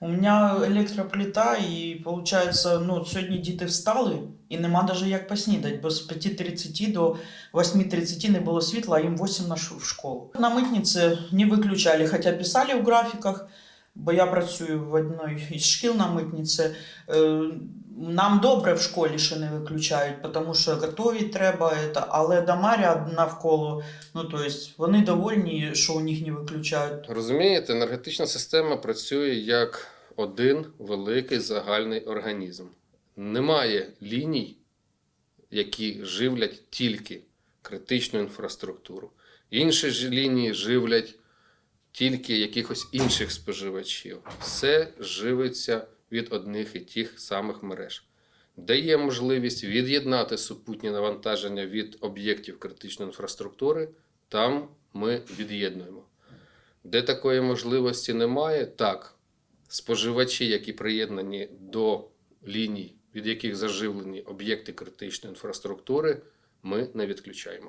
У меня електроплита, і виходить, ну, сьогодні діти встали, і нема навіть як поснідати, бо з 5.30 до 8.30 не було світла, а їм 8 на в школу. На митниці не виключали, хоча писали в графіках, бо я працюю в одній із шкіл на митниці. Е, Нам добре в школі ще не виключають, тому що готові треба, але дома ряд навколо, ну то есть вони довольні, що у них не виключають. Розумієте, енергетична система працює як один великий загальний організм. Немає ліній, які живлять тільки критичну інфраструктуру. Інші ж лінії живлять тільки якихось інших споживачів. Все живиться від одних і тих самих мереж. Де є можливість від'єднати супутні навантаження від об'єктів критичної інфраструктури, там ми від'єднуємо. Де такої можливості немає, так, споживачі, які приєднані до ліній, від яких заживлені об'єкти критичної інфраструктури, ми не відключаємо.